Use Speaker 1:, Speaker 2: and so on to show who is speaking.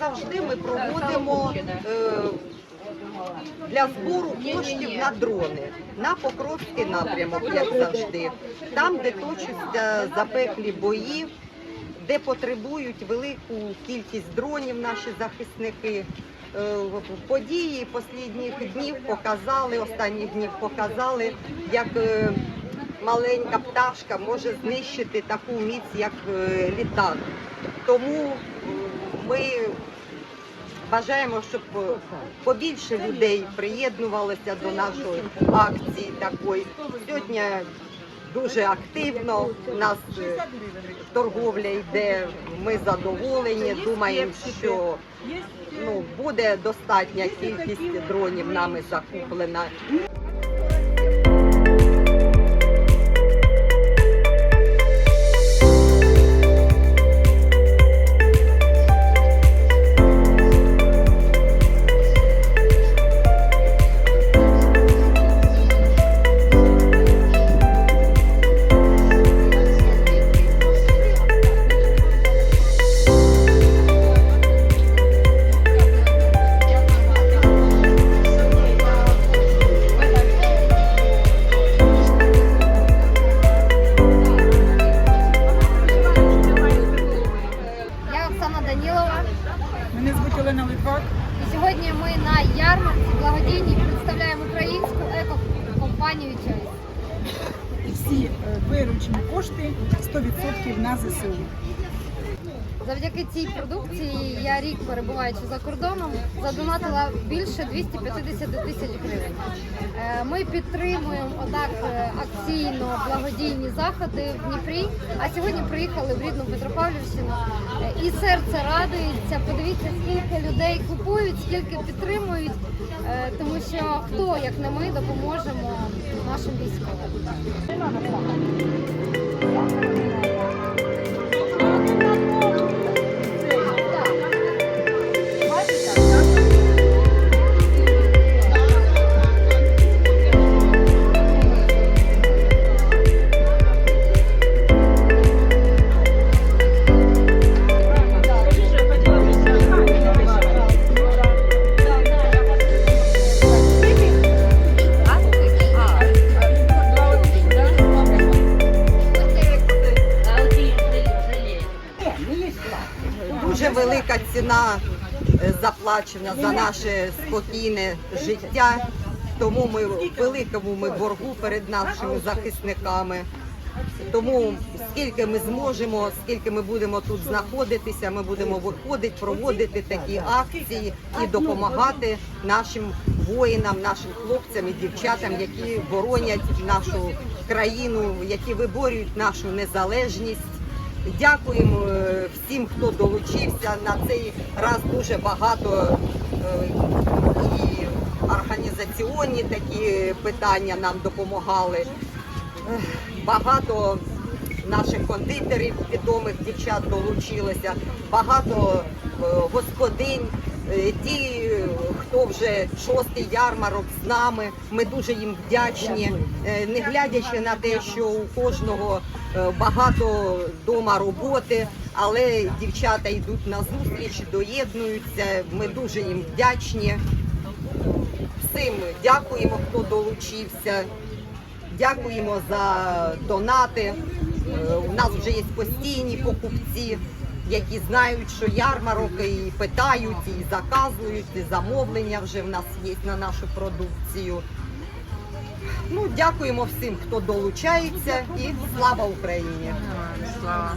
Speaker 1: завжди ми проводимо е, для збору коштів на дрони, на Покровський напрямок, як завжди, там, де точаться запеклі бої, де потребують велику кількість дронів наші захисники. Е, події останніх днів показали, останніх днів показали, як е, маленька пташка може знищити таку міць, як літак. Тому ми бажаємо, щоб побільше людей приєднувалося до нашої акції такої. Сьогодні дуже активно у нас е, торговля йде. Ми задоволені. Думаємо, що ну, буде достатня кількість дронів нами закуплена.
Speaker 2: Олена
Speaker 3: І сьогодні ми на ярмарці благодійній представляємо українську екокомпанію Choice.
Speaker 2: І всі е, виручені кошти 100% на ЗСУ.
Speaker 3: Завдяки цій продукції я рік перебуваючи за кордоном, задонатила більше 250 тисяч гривень. Е, Ми підтримуємо отак е, акційно благодійні заходи в Дніпрі. А сьогодні приїхали в рідну Петропавлівщину. Е, І серце радується. Подивіться, скільки людей купують, скільки підтримують, тому що хто, як не ми, допоможемо нашим військовим.
Speaker 1: Дуже велика ціна е, заплачена за наше спокійне життя. Тому ми в великому ми боргу перед нашими захисниками. Тому скільки ми зможемо, скільки ми будемо тут знаходитися, ми будемо виходити, проводити такі акції і допомагати нашим воїнам, нашим хлопцям і дівчатам, які боронять нашу країну, які виборюють нашу незалежність. Дякуємо е, всім, хто долучився. На цей раз дуже багато е, і організаційні такі питання нам допомагали. Багато наших кондитерів, відомих дівчат долучилося, багато е, господинь, е, ті, е, хто вже шостий ярмарок з нами. Ми дуже їм вдячні, Е, не глядячи на те, що у кожного е, багато дома роботи, але дівчата йдуть на зустріч, доєднуються. Ми дуже їм вдячні. Всім дякуємо, хто долучився. Дякуємо за донати. Е, У нас вже є постійні покупці, які знають, що ярмарок і питають, і заказують, і замовлення вже в нас є на нашу продукцію. Ну, дякуємо всім, хто долучається, і слава Україні!
Speaker 2: Слава.